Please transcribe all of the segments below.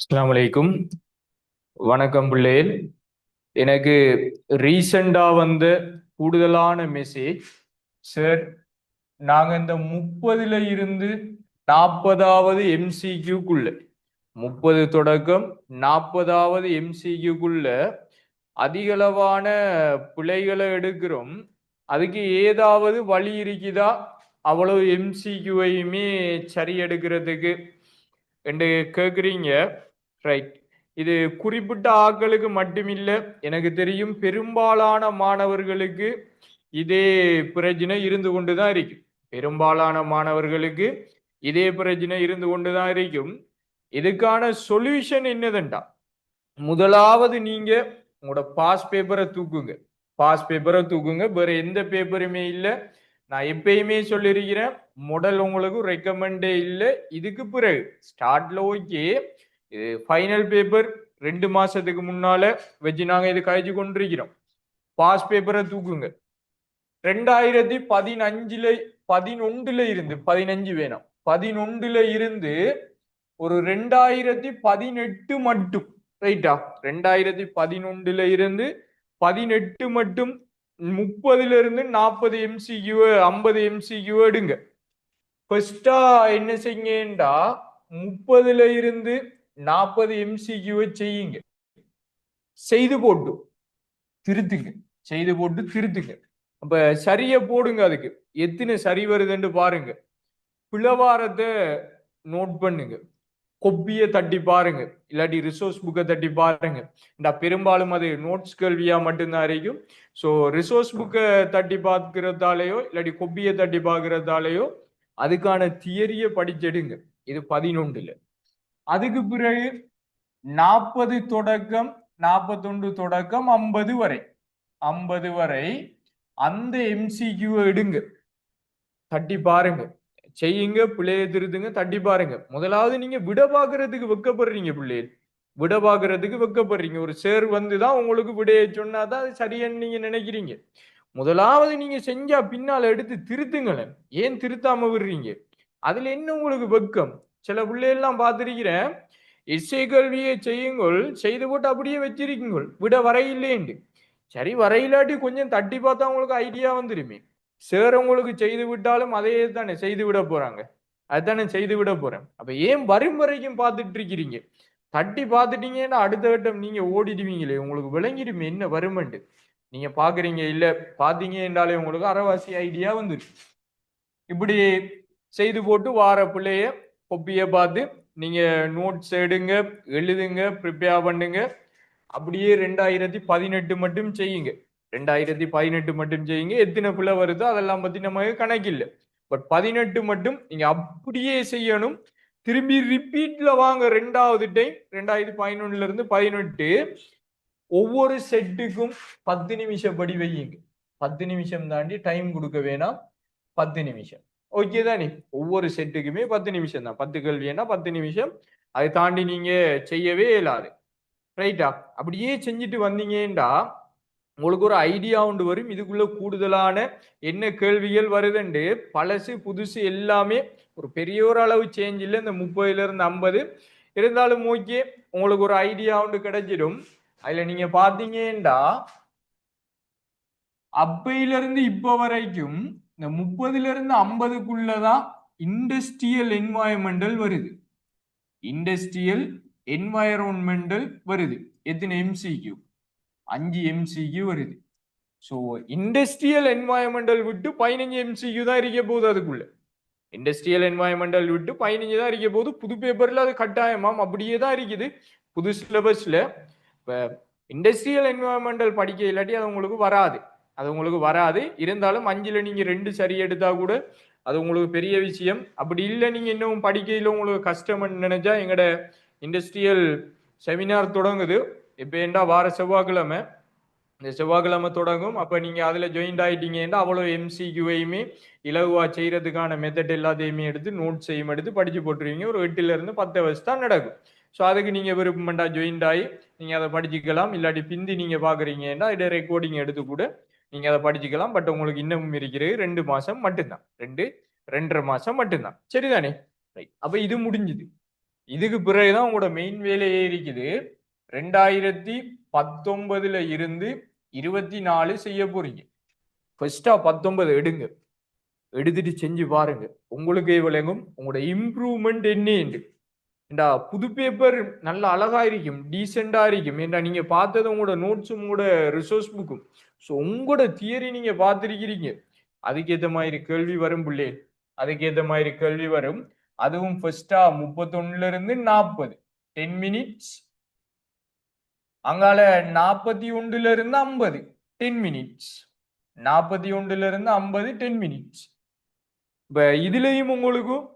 அஸ்லாம் வலைக்கும் வணக்கம் பிள்ளையில் எனக்கு ரீசண்டாக வந்த கூடுதலான மெசேஜ் சார் நாங்கள் இந்த முப்பதுல இருந்து நாற்பதாவது எம்சிக்யூக்குள்ள முப்பது தொடக்கம் நாற்பதாவது எம்சிக்யூக்குள்ள அதிகளவான பிழைகளை எடுக்கிறோம். அதுக்கு ஏதாவது வழி இருக்குதா? அவ்வளவு எம்சிக்யூவையுமே சரி எடுக்கிறதுக்கு. என்று கேட்குறீங்க ரைட் இது குறிப்பிட்ட ஆட்களுக்கு மட்டுமில்லை. எனக்கு தெரியும் பெரும்பாலான மாணவர்களுக்கு இதே பிரச்சனை இருந்து கொண்டுதான் இருக்கும். பெரும்பாலான மாணவர்களுக்கு இதே பிரச்சனை இருந்து கொண்டுதான் இருக்கும். இதுக்கான சொல்யூஷன் என்னதுண்டா? முதலாவது நீங்க உங்களோட பாஸ் பேப்பரை தூக்குங்க. பாஸ் பேப்பரை தூக்குங்க. வேற எந்த பேப்பருமே இல்லை. நான் எப்பயுமே சொல்லியிருக்கிறேன் முதல் உங்களுக்கு ரெக்கமெண்டே இல்லை. இதுக்கு பிறகு ஸ்டார்ட்ல ஓகே இது ஃபைனல் பேப்பர் ரெண்டு மாசத்துக்கு முன்னால வச்சு நாங்க இது கழிச்சு கொண்டிருக்கிறோம். பாஸ் பேப்பரை தூக்குங்க. ரெண்டாயிரத்தி பதினஞ்சுல பதினொன்றுல இருந்து பதினஞ்சு வேணும். பதினொன்றுல இருந்து ஒரு ரெண்டாயிரத்தி பதினெட்டு மட்டும் ரைட்டா ரெண்டாயிரத்தி பதினொன்றுல இருந்து பதினெட்டு மட்டும் முப்பதுல இருந்து நாற்பது எம்சிக்யூ ஐம்பது எம்சிக்யூ எடுங்க. ஃபர்ஸ்டா என்ன செய்யுங்கடா முப்பதுல இருந்து நாற்பது எம்சிக்யூவை செய்யுங்க. செய்து போட்டு திருத்துங்க. செய்து போட்டு திருத்துங்க. அப்ப சரியை போடுங்க அதுக்கு. எத்தனை சரி வருதுன்னு பாருங்க. பிளவாரத்தை நோட் பண்ணுங்க. கொப்பியை தட்டி பாருங்க. இல்லாட்டி ரிசோர்ஸ் புக்கை தட்டி பாருங்க. இந்த பெரும்பாலும் அது நோட்ஸ் கேள்வியா மட்டும்தான் இருக்கும் ஸோ ரிசோர்ஸ் புக்கை தட்டி பார்க்கறதாலேயோ இல்லாட்டி கொப்பியை தட்டி பார்க்கறதாலேயோ அதுக்கான தியரியை படிச்செடுங்க இது பதினொன்றுல. அதுக்கு பிறகு நாற்பது தொடக்கம் நாற்பத்தொன்று தொடக்கம் ஐம்பது வரை. ஐம்பது வரை அந்த எம்சிக்யூ எடுங்க. தட்டி பாருங்க. செய்யுங்க பிள்ளைய திருத்துங்க தட்டி பாருங்க. முதலாவது நீங்க விட பாக்குறதுக்கு வெக்கப்படுறீங்க பிள்ளைய விட பாக்குறதுக்கு வெக்கப்படுறீங்க. ஒரு சேர் வந்துதான் உங்களுக்கு விடைய சொன்னாதான் அது சரியான்னு நீங்க நினைக்கிறீங்க. முதலாவது நீங்க செஞ்சா பின்னால எடுத்து திருத்துங்களேன். ஏன் திருத்தாம விடுறீங்க? அதுல என்ன உங்களுக்கு வெக்கம்? சில பிள்ளைகள்லாம் பார்த்திருக்கிறேன் இசை கல்வியை செய்யுங்கள் செய்து போட்டு அப்படியே வச்சிருக்கீங்கள். விட வரையில்லேண்டு சரி வரையிலாட்டி கொஞ்சம் தட்டி பார்த்தா உங்களுக்கு ஐடியா வந்துருமே சேர் உங்களுக்கு செய்து விட்டாலும் அதையே தானே செய்து விட போறாங்க. அதுதானே செய்து விட போறேன். அப்ப ஏன் வரும் வரைக்கும் பார்த்துட்டு இருக்கிறீங்க தட்டி பார்த்துட்டீங்கன்னா அடுத்த கட்டம் நீங்க ஓடிடுவீங்களே. உங்களுக்கு விளங்கிடுமே என்ன வருமெண்டு நீங்க பாக்குறீங்க இல்ல பாத்தீங்க என்றாலே உங்களுக்கு அரைவாசி ஐடியா வந்துருச்சு இப்படி செய்து போட்டு வார பிள்ளைய கொப்பியை பார்த்து நீங்கள் நோட்ஸ் எடுங்க எழுதுங்க ப்ரிப்பேர் பண்ணுங்க. அப்படியே ரெண்டாயிரத்தி பதினெட்டு மட்டும் செய்யுங்க. ரெண்டாயிரத்தி பதினெட்டு மட்டும் செய்யுங்க. எத்தனை பிள்ளை வருதோ அதெல்லாம் பற்றி நமக்கு கணக்கில்லை பட் பதினெட்டு மட்டும் நீங்கள் அப்படியே செய்யணும். திரும்பி ரிப்பீட்ல வாங்க ரெண்டாவது டைம் ரெண்டாயிரத்தி பதினொன்னுல இருந்து பதினெட்டு. ஒவ்வொரு செட்டுக்கும் பத்து நிமிஷம் படி வையுங்க பத்து நிமிஷம் தாண்டி டைம் கொடுக்க வேணாம். பத்து நிமிஷம். ஓகே தானே? ஒவ்வொரு செட்டுக்குமே பத்து நிமிஷம் தான். பத்து கேள்வின்னா பத்து நிமிஷம். அதை தாண்டி நீங்க செய்யவே இல்லாது ரைட்டா அப்படியே செஞ்சுட்டு வந்தீங்கடா உங்களுக்கு ஒரு ஐடியா உண்டு வரும். இதுக்குள்ள கூடுதலான என்ன கேள்விகள் வருதுண்டு? பழசு புதுசு எல்லாமே ஒரு பெரிய ஒரு அளவு சேஞ்ச் இல்லை இந்த முப்பதுல இருந்து ஐம்பது. இருந்தாலும் ஓகே உங்களுக்கு ஒரு ஐடியா உண்டு கிடைச்சிடும். அதுல நீங்க பாத்தீங்கன்னா அப்பையில இருந்து இப்ப வரைக்கும் இந்த முப்பதுல இருந்து ஐம்பதுக்குள்ளதான் இண்டஸ்ட்ரியல் என்வாயன்மெண்டல் வருது. இண்டஸ்ட்ரியல் என்வாயரோன்மெண்டல் வருது. எத்தனை எம்சிக்யூ அஞ்சு எம்சிக்யூ வருது. ஸோ இண்டஸ்ட்ரியல் என்வாயன்மெண்டல் விட்டு பதினஞ்சு எம்சிக்யூ தான் இருக்க போகுது அதுக்குள்ள. இண்டஸ்ட்ரியல் என்வாயன்மெண்டல் விட்டு பதினஞ்சு தான் இருக்க போகுது. புது பேப்பர்ல அது கட்டாயமாம் அப்படியே தான் இருக்குது. புது சிலபஸ்ல இப்போ இண்டஸ்ட்ரியல் என்வாயன்மெண்டல் படிக்க இல்லாட்டி அது உங்களுக்கு வராது. அது உங்களுக்கு வராது. இருந்தாலும் அஞ்சில் நீங்கள் ரெண்டு சரி எடுத்தால் கூட அது உங்களுக்கு பெரிய விஷயம். அப்படி இல்லை நீங்கள் இன்னும் படிக்கையில் உங்களுக்கு கஷ்டம்னு நினைச்சா எங்களோட இண்டஸ்ட்ரியல் செமினார் தொடங்குது. இப்போ ஏண்டா வார செவ்வாய்க்கிழமை? இந்த செவ்வாய்க்கிழமை தொடங்கும். அப்போ நீங்கள் அதில் ஜாயின்ட் ஆகிட்டீங்கன்னா அவ்வளோ எம்சிக்யூவையுமே இலகுவாக செய்கிறதுக்கான மெத்தட் எல்லாத்தையுமே எடுத்து நோட்ஸையும் எடுத்து படித்து போட்டுருவீங்க. ஒரு எட்டுலேருந்து பத்து வருஷம் தான் நடக்கும். ஸோ அதுக்கு நீங்கள் விருப்பமெண்டா ஜாயின்ட் ஆகி நீங்கள் அதை படிச்சுக்கலாம். இல்லாட்டி பிந்தி நீங்கள் பார்க்குறீங்கன்னா இதை ரெக்கார்டிங் எடுத்து கூட நீங்கள் அதை படிச்சுக்கலாம் பட் உங்களுக்கு இன்னமும் இருக்கிறது ரெண்டு மாதம் மட்டும்தான். ரெண்டு ரெண்டரை மாதம் மட்டும்தான். சரிதானே? ரைட் அப்போ இது முடிஞ்சுது. இதுக்கு பிறகுதான் உங்களோட மெயின் வேலையே இருக்குது. ரெண்டாயிரத்தி பத்தொன்பதுல இருந்து இருபத்தி நாலு செய்ய போறீங்க. ஃபர்ஸ்டா பத்தொன்பது எடுங்க. எடுத்துட்டு செஞ்சு பாருங்க. உங்களுக்கே விளங்கும்? உங்களோட இம்ப்ரூவ்மெண்ட் என்ன ஏண்டா புது பேப்பர் நல்ல அழகா இருக்கும் டீசெண்டா இருக்கும். ஏண்டா நீங்க பார்த்தது உங்களோட நோட்ஸும் உங்களோட ரிசோர்ஸ் புக்கும் ஸோ உங்களோட தியரி நீங்க பார்த்துருக்கிறீங்க. அதுக்கேற்ற மாதிரி கேள்வி வரும் பிள்ளை. அதுக்கேற்ற மாதிரி கேள்வி வரும். அதுவும் ஃபர்ஸ்டா முப்பத்தொன்னுல இருந்து நாற்பது டென் மினிட்ஸ் அங்கால நாற்பத்தி ஒன்றுல இருந்து ஐம்பது. டென் மினிட்ஸ் நாற்பத்தி ஒன்றுல இருந்து ஐம்பது டென் மினிட்ஸ் இப்ப இதுலயும் உங்களுக்கும்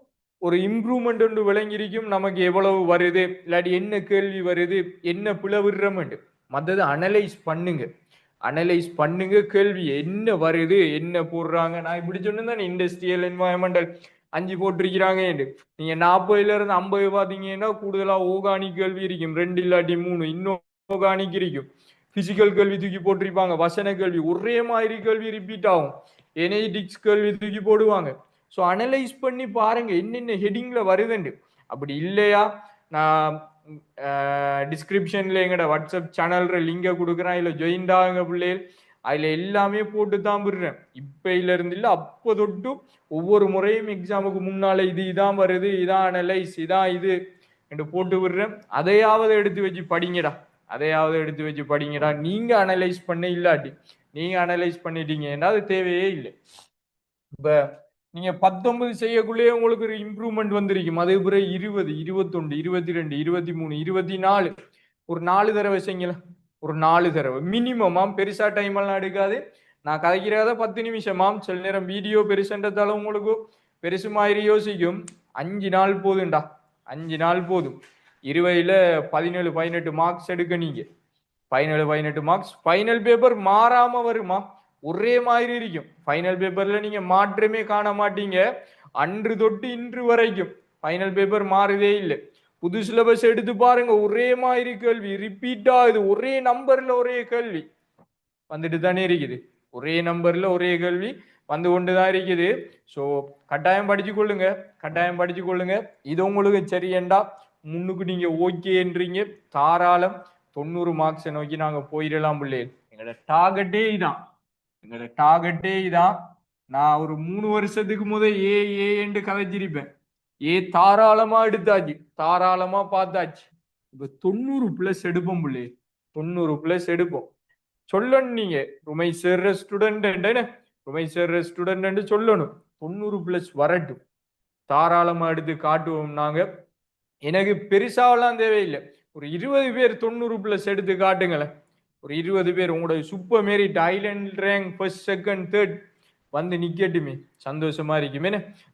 ஒரு இம்ப்ரூவ்மெண்ட் ஒன்று விளங்கியிருக்கும் நமக்கு எவ்வளவு வருது? இல்லாட்டி என்ன கேள்வி வருது? என்ன பிளவிடுறமெண்ட் மற்றது அனலைஸ் பண்ணுங்க. அனலைஸ் பண்ணுங்க கேள்வி என்ன வருது? என்ன போடுறாங்க? நான் இப்படி சொன்னேன் இண்டஸ்ட்ரியல் என்வாயன்மெண்டல் அஞ்சு போட்டிருக்கிறாங்க நீங்க நாற்பதுல இருந்து ஐம்பது பாத்தீங்கன்னா கூடுதலா ஓகானிக் கேள்வி இருக்கும். ரெண்டு இல்லாட்டி மூணு இன்னும் ஓகானிக் இருக்கும். பிசிக்கல் கேள்வி தூக்கி போட்டிருப்பாங்க வசன கேள்வி. ஒரே மாதிரி கேள்வி ரிப்பீட் ஆகும். எனர்ஜிட்டிக்ஸ் கேள்வி தூக்கி போடுவாங்க. ஸோ அனலைஸ் பண்ணி பாருங்க என்னென்ன ஹெட்டிங்ல வருதுண்டு அப்படி இல்லையா? நான் டிஸ்கிரிப்ஷன்ல எங்கட வாட்ஸ்அப் சேனல்ற லிங்கை கொடுக்குறேன் இல்லை ஜாயின் ஆகுங்க பிள்ளைகள் அதில் எல்லாமே போட்டு தான் விடுறேன். இப்பையில இருந்து இல்லை அப்போ தொட்டு ஒவ்வொரு முறையும் எக்ஸாமுக்கு முன்னால இது இதான் வருது இதான் அனலைஸ் இதான் இது என்று போட்டு விடுறேன். அதையாவது எடுத்து வச்சு படிங்கடா அதையாவது எடுத்து வச்சு படிங்கடா. நீங்க அனலைஸ் பண்ண இல்லாட்டி நீங்க அனலைஸ் பண்ணிட்டீங்கன்னா அது தேவையே இல்லை. இப்ப நீங்க பத்தொன்பது செய்யக்குள்ளேயே உங்களுக்கு ஒரு இம்ப்ரூவ்மெண்ட் வந்திருக்கும். அதே பிறகு இருபது இருபத்தொன்று இருபத்தி ரெண்டு இருபத்தி மூணு இருபத்தி நாலு ஒரு நாலு தடவை செய்யலாம் ஒரு நாலு தடவை. மினிமமாம் பெருசா டைம் எல்லாம் எடுக்காது. நான் கதைக்கிறத பத்து நிமிஷமாம் சில நேரம் வீடியோ பெருசுன்றதால உங்களுக்கு பெருசு மாதிரி யோசிக்கும். அஞ்சு நாள் போதும்டா. அஞ்சு நாள் போதும். இருபதுல பதினேழு பதினெட்டு மார்க்ஸ் எடுக்க நீங்க. பதினேழு பதினெட்டு மார்க்ஸ் ஃபைனல் பேப்பர் மாறாம வருமா? ஒரே மாதிரி இருக்கும். ஃபைனல் பேப்பர்ல நீங்க மாற்றமே காண மாட்டீங்க. அன்று தொட்டு இன்று வரைக்கும் ஃபைனல் பேப்பர் மாறுதே இல்லை. புது சிலபஸ் எடுத்து பாருங்க ஒரே மாதிரி கேள்வி. ரிப்பீட் ஆகுது ஒரே நம்பர்ல ஒரே கேள்வி. வந்துட்டு தானே இருக்குது. ஒரே நம்பர்ல ஒரே கேள்வி வந்து கொண்டு தான் இருக்குது. ஸோ கட்டாயம் படிச்சு கொள்ளுங்க. கட்டாயம் படிச்சு கொள்ளுங்க. இது உங்களுக்கு சரியண்டா முன்னுக்கு நீங்க ஓகேன்றீங்க தாராளம் தொண்ணூறு மார்க்ஸை நோக்கி நாங்கள் போயிடலாம் பிள்ளைகள். எங்களோட டார்கெட்டே இதான். எங்களோட டார்கெட்டே இதான் நான் ஒரு மூணு வருஷத்துக்கு முதல் ஏ ஏ என்று கதைச்சிருப்பேன் ஏ தாராளமா எடுத்தாச்சு. தாராளமா பார்த்தாச்சு. இப்ப தொண்ணூறு பிளஸ் எடுப்போம் பிள்ளை. தொண்ணூறு பிளஸ் எடுப்போம். சொல்லணும் நீங்க. ருமை சேர்ற ஸ்டூடெண்ட் ருமை சேர்ற ஸ்டூடெண்ட் சொல்லணும். தொண்ணூறு பிளஸ் வரட்டும். தாராளமா எடுத்து காட்டுவோம் நாங்க. எனக்கு பெருசாவெல்லாம் தேவையில்லை. ஒரு இருபது பேர் தொண்ணூறு பிளஸ் எடுத்து காட்டுங்களேன். ஒரு இருபது பேர் உங்களோட சூப்பர் மாரி talent rank first second third வந்து நிக்கட்டுமே. சந்தோஷமா இருக்குமே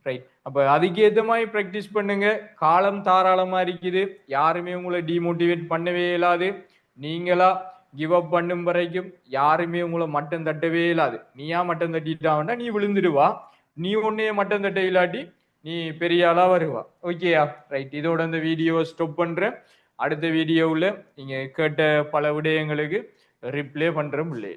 ரைட் அப்ப அதுக்கேற்ற மாதிரி ப்ராக்டிஸ் பண்ணுங்க. காலம் தாராளமா இருக்குது. யாருமே உங்களை டிமோட்டிவேட் பண்ணவே இயலாது நீங்களா கிவ் அப் பண்ணும் வரைக்கும் யாருமே உங்களை மட்டம் தட்டவே இயலாது நீயா மட்டம் தட்டிட்டாவன்னா நீ விழுந்துடுவா. நீ உன்னைய மட்டம் தட்ட இல்லாட்டி நீ பெரிய ஆளா வருவா. ஓகேயா ரைட் இதோட இந்த வீடியோவை ஸ்டாப் பண்றேன். அடுத்த வீடியோவில் நீங்க கேட்ட பல விடயங்களுக்கு ரிப்ளே பண்ணுற முடியல